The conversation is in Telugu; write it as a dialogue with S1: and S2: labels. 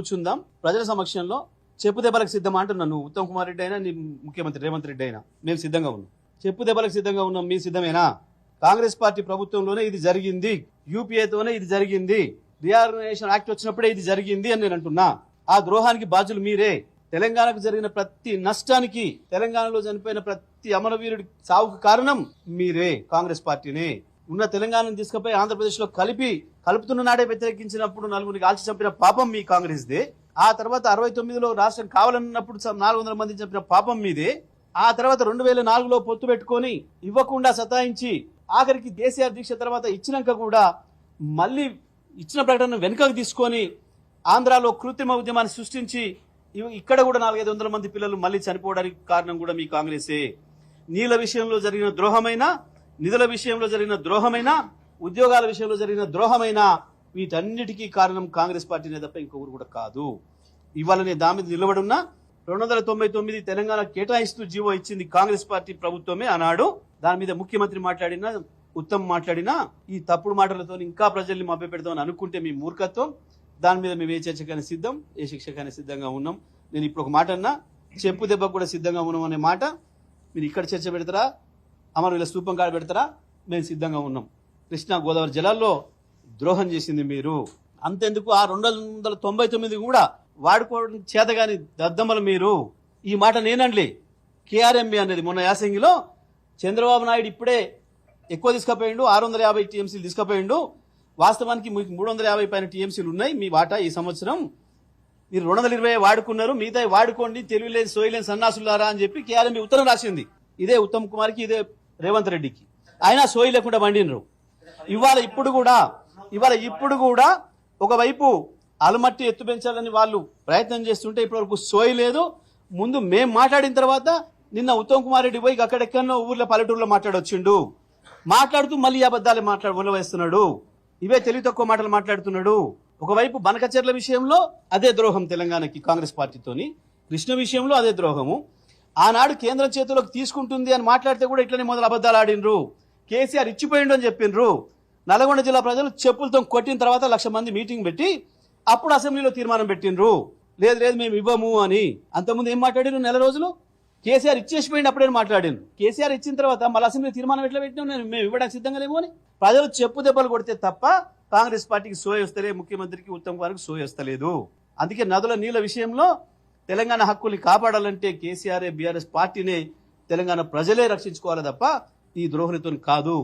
S1: కూర్చుందాం. ప్రజల సమక్షంలో చెప్పు దెబ్బలకు సిద్ధం అంటున్నాను నువ్వు. ఉత్తమ్ కుమార్ రెడ్డి అయినా నీ ముఖ్యమంత్రి రేవంత్ రెడ్డి అయినా. మేము సిద్ధంగా ఉన్నాం. చెప్పు దెబ్బలకు సిద్ధంగా ఉన్నాం. మీ సిద్ధమేనా? కాంగ్రెస్ పార్టీ ప్రభుత్వంలోనే ఇది జరిగింది. యూపీఏతోనే ఇది జరిగింది. రిఆర్గనైజేషన్ యాక్ట్ వచ్చినప్పుడే ఇది జరిగింది అని నేను అంటున్నా. ఆ ద్రోహానికి బాధ్యులు మీరే. తెలంగాణకు జరిగిన ప్రతి నష్టానికి తెలంగాణలో చనిపోయిన ప్రతి అమరవీరుడి సావుకు కారణం మీరే కాంగ్రెస్ పార్టీనే. ఉన్న తెలంగాణను తీసుకుపోయి ఆంధ్రప్రదేశ్లో కలిపి కలుపుతున్న నాడే వ్యతిరేకించినప్పుడు నలుగురిని కాల్చి చంపిన పాపం మీ కాంగ్రెస్దే. ఆ తర్వాత అరవై తొమ్మిదిలో రాష్ట్రం కావాలన్నప్పుడు నాలుగు వందల మంది చంపిన పాపం మీదే. ఆ తర్వాత రెండు వేల నాలుగులో పొత్తు పెట్టుకొని ఇవ్వకుండా సతాయించి ఆఖరికి కేసీఆర్ దీక్ష తర్వాత ఇచ్చినాక కూడా మళ్ళీ ఇచ్చిన ప్రకటన వెనుకకు తీసుకొని ఆంధ్రాలో కృత్రిమ ఉద్యమాన్ని సృష్టించి ఇక్కడ కూడా నాలుగైదు వందల మంది పిల్లలు మళ్ళీ చనిపోవడానికి కారణం కూడా మీ కాంగ్రెసే నీళ్ళ విషయంలో జరిగిన ద్రోహమైన నిధుల విషయంలో జరిగిన ద్రోహమైనా ఉద్యోగాల విషయంలో జరిగిన ద్రోహమైనా వీటన్నిటికీ కారణం కాంగ్రెస్ పార్టీ తప్ప ఇంకొకరు కూడా కాదు. ఇవాళ నేను దాని మీద నిలబడున్నా రెండు వందల తొంభై తొమ్మిది తెలంగాణ కేటాయిస్తూ జీవో ఇచ్చింది కాంగ్రెస్ పార్టీ ప్రభుత్వమే ఆనాడు. దాని మీద ముఖ్యమంత్రి మాట్లాడినా ఉత్తమ్ మాట్లాడినా ఈ తప్పుడు మాటలతో ఇంకా ప్రజల్ని మభ్యపెడతామని అనుకుంటే మీ మూర్ఖత్వం. దాని మీద మేము ఏ చర్చకైనా సిద్ధం ఏ శిక్షకైనా సిద్ధంగా ఉన్నాం. నేను ఇప్పుడు ఒక మాట అన్నా చెప్పు దెబ్బకు కూడా సిద్ధంగా ఉన్నాం అనే మాట. మీరు ఇక్కడ చర్చ పెడతారా? అమరవీల స్థూపం కాడ పెడతారా మేము సిద్ధంగా ఉన్నాం. కృష్ణా గోదావరి జలాల్లో ద్రోహం చేసింది మీరు. అంతెందుకు? ఆ రెండు వందల తొంభై తొమ్మిది కూడా వాడుకోవడం చేతగాని దద్దమ్మలు మీరు. ఈ మాట నేనండి. కేఆర్ఎంబి అనేది మొన్న యాసంగిలో చంద్రబాబు నాయుడు ఇప్పుడే ఎక్కువ తీసుకుపోయిండు ఆరు వందల యాభై టీఎంసీలు తీసుకుపోయిండు. వాస్తవానికి మీకు మూడు వందల యాభై పైన టీఎంసీలు ఉన్నాయి. మీ వాటా ఈ సంవత్సరం. మీరు రెండు వందల ఇరవై వాడుకున్నారు. మిగతా వాడుకోండి. తెలివిలేని సోయలేని సన్నాసులారా అని చెప్పి కేఆర్ఎంబి ఉత్తరం రాసింది. ఇదే ఉత్తమ్ కుమార్కి ఇదే రేవంత్ రెడ్డికి. అయినా సోయి లేకుండా వండినరు ఇవాళ ఇప్పుడు కూడా ఇవాళ ఇప్పుడు కూడా ఒకవైపు అలమట్టి ఎత్తు పెంచాలని వాళ్ళు ప్రయత్నం చేస్తుంటే ఇప్పటివరకు సోయి లేదు. ముందు మేము మాట్లాడిన తర్వాత నిన్న ఉత్తమ్ కుమార్ రెడ్డి పోయి అక్కడెక్కడో ఊర్లో పల్లెటూరులో మాట్లాడొచ్చిండు. మాట్లాడుతూ మళ్ళీ అబద్ధాలు మాట్లాడు ఉలవేస్తున్నాడు ఇవే తెలివి తక్కువ మాటలు మాట్లాడుతున్నాడు. ఒకవైపు బనకచర్ల విషయంలో అదే ద్రోహం తెలంగాణకి కాంగ్రెస్ పార్టీతోని కృష్ణ విషయంలో అదే ద్రోహము. ఆనాడు కేంద్రం చేతిలోకి తీసుకుంటుంది అని మాట్లాడితే కూడా ఇట్లనే మొదలు అబద్ధాలు ఆడినరు కేసీఆర్ ఇచ్చిపోయిండు అని చెప్పిండ్రు. నల్గొండ జిల్లా ప్రజలు చెప్పులతో కొట్టిన తర్వాత లక్ష మంది మీటింగ్ పెట్టి అప్పుడు అసెంబ్లీలో తీర్మానం పెట్టిండ్రు. లేదు లేదు మేము ఇవ్వము అని. అంతకుముందు ఏం మాట్లాడిరు నెల రోజులు? కేసీఆర్ ఇచ్చేసిపోయింది అప్పుడే మాట్లాడాను కేసీఆర్ ఇచ్చిన తర్వాత మళ్ళీ అసెంబ్లీ తీర్మానం ఎట్లా పెట్టినాం నేను మేము ఇవ్వడానికి సిద్ధంగా లేము అని. ప్రజలు చెప్పు దెబ్బలు కొడితే తప్ప కాంగ్రెస్ పార్టీకి సోయ వస్తలే ముఖ్యమంత్రికి ఉత్తమ్ కుమార్కి సోయ వస్తలేదు అందుకే నదుల నీళ్ళ విషయంలో తెలంగాణ హక్కుల్ని కాపాడాలంటే కేసీఆర్ బీఆర్ఎస్ పార్టీనే తెలంగాణ ప్రజలే రక్షించుకోవాలి తప్ప ఈ ద్రోహులతో కాదు.